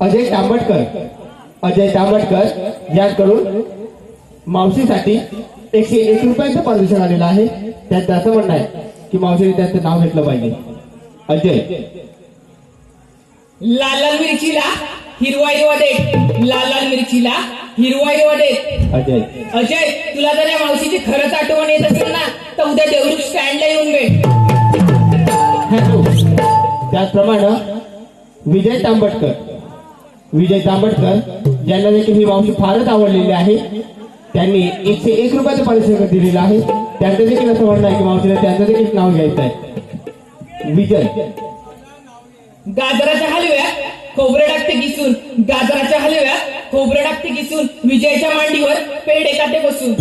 अजय तांबटकर अजय तांबटकर यांकडून मावशीसाठी एकशे एक रुपयांचं पारितोषिक आलेलं आहे. त्यात असं म्हणणं आहे की मावशीने त्यांचं नाव घेतलं पाहिजे. अजय. लाल लाल मिरचीला हिरवा हिरवा देठ. लाल लाल मिरचीला हिरवा हिरवा देठ. अजय. अजय तुला जर या मावशीची खरंच आठवण येत असेल ना तर उद्या देवरुख स्टँडला येऊन भेट. त्याचप्रमाणे विजय तांबटकर. विजय तांबटकर ज्यांना देखील ही मावशी फारच आवडलेली आहे. त्यांनी एकशे एक रुपयाचं पारितोषिक दिलेलं आहे. त्यांचं देखील असं म्हणणं आहे की मावशीने त्यांचं देखील नाव घ्यायचं आहे. विजय. गाजराच्या हलव्यात खोबरे टाकते किसून. गाजराच्या हलव्यात खोबरे टाकते किसून. विजयच्या मांडीवर पेड एकाते बसून.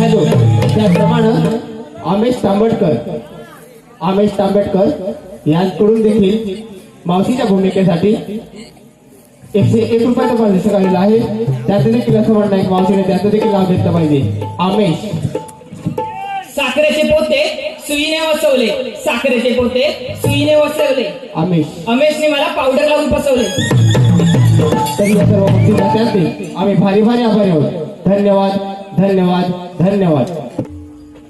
हॅलो त्याचप्रमाणे आमेश तांबटकर आमेश तांबटकर यांकडून देखील मावशीच्या भूमिकेसाठी एकशे एक रुपयाचं पारितोषिक आलेलं आहे. त्याचं देखील असं म्हणणं आहे मावशीने त्याचं देखील नाव घेतलं पाहिजे. आमेश. साखरेचे पोते सुईने वसवले. साखरेचे पोते सुईने वसवले. आमेश. अमेशने मला पावडर लावून फसवले तरी या सर्व गोष्टी त्याचे आम्ही भारी भारी आभारी आहोत. धन्यवाद धन्यवाद धन्यवाद.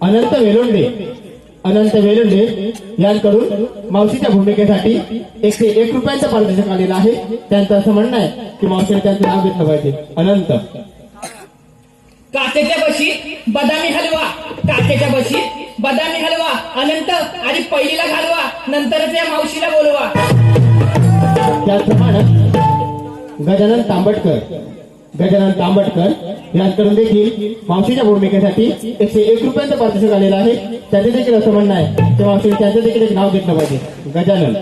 अनंत वेलोंडे. अनंत वेलोंडे यांकडून मावशीच्या भूमिकेसाठी एकशे एक रुपयांचं पारितोषिक आलेलं आहे. त्यांचं असं म्हणणं आहे की मावशीने त्यांचं नाव घेतलं पाहिजे. अनंत. काचेच्या बशीत बदामी हलवा. काचेच्या बशीत बदामी हलवा. अनंत आणि पहिलीला घालवा. नंतरच या मावशीला बोलवा. त्याचप्रमाणे गजानन तांबटकर गजानन तांबटकर यांकडून देखील मावशीच्या भूमिकेसाठी एकशे एक रुपयांचं पारितोषिक आलेलं आहे. त्याचे देखील असं म्हणणं आहे. की मावशीने त्यांचं देखील एक नाव घेतलं पाहिजे. गजानन.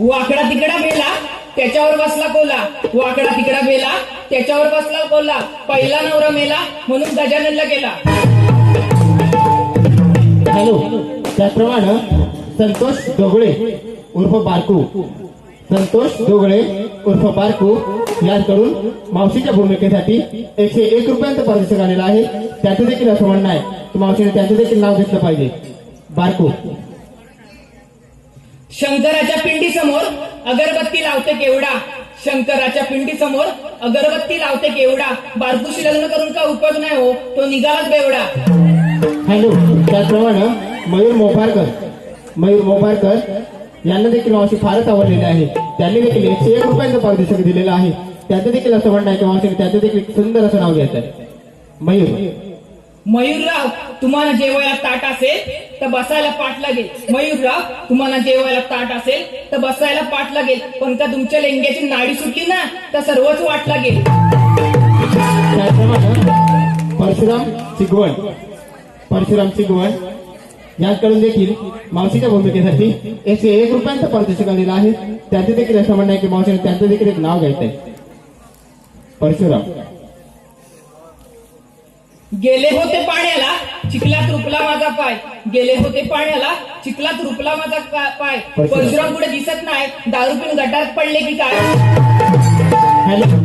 वाकडा तिकडा बेला त्याच्यावर बसला कोला. वाकडा तिकडा बेला त्याच्यावर बसला कोला. पहिला नवरा मेला म्हणून गजाननला गेला. हॅलो. त्याचप्रमाणे संतोष दोगळे उर्फ बारकू. संतोष दोगळे उर्फ बारकू यांकडून मावशीच्या भूमिकेसाठी एकशे एक रुपयांचं पारितोषिक आलेलं आहे. त्याचं देखील असं म्हणणं आहे की मावशीने त्याचं देखील नाव घेतलं पाहिजे. बारकू. शंकराच्या पिंडी समोर अगरबत्ती लावते केवढा? शंकराच्या पिंडी समोर अगरबत्ती लावते केवढा? बारकुशी लग्न करून का उपयोग नाही हो? तो निघालाच बेवडा. हॅलो त्याचप्रमाणे मयूर मोपारकर मयूर मोपारकर यांना देखील मावशी फारच आवडलेली आहे. त्यांनी देखील एकशे एक रुपयांचं पारितोषिक दिलेलं आहे. त्याचं देखील असं म्हणणं आहे की मावशीने त्याचं देखील सुंदर असं नाव घ्यायचं आहे. मयूर. मयूरराव तुम्हाला जेवायला ताट असेल तर बसायला पाठ लागेल. मयूरराव तुम्हाला जेवायला ताट असेल तर बसायला पाठ लागेल. पण का तुमच्या लेंग्याची नाडी सुटली ना तर सर्वच वाट लागेल. परशुराम चिगवण. परशुराम चिगवण. यांकडून देखील मावशीच्या भूमिकेसाठी एकशे एक रुपयांचं पारितोषिक आलेलं आहे. त्याचं देखील असं म्हणणं आहे की मावशीने त्यांचं देखील एक नाव घ्यायचं आहे परशुराम. गेले होते पाण्याला चिखलात रुपला माझा पाय. गेले होते पाण्याला चिखलात रुपला माझा पाय. परशुराम. पुढे दिसत नाही. दारू पिऊन गटारात पडले की काय? हॅलो.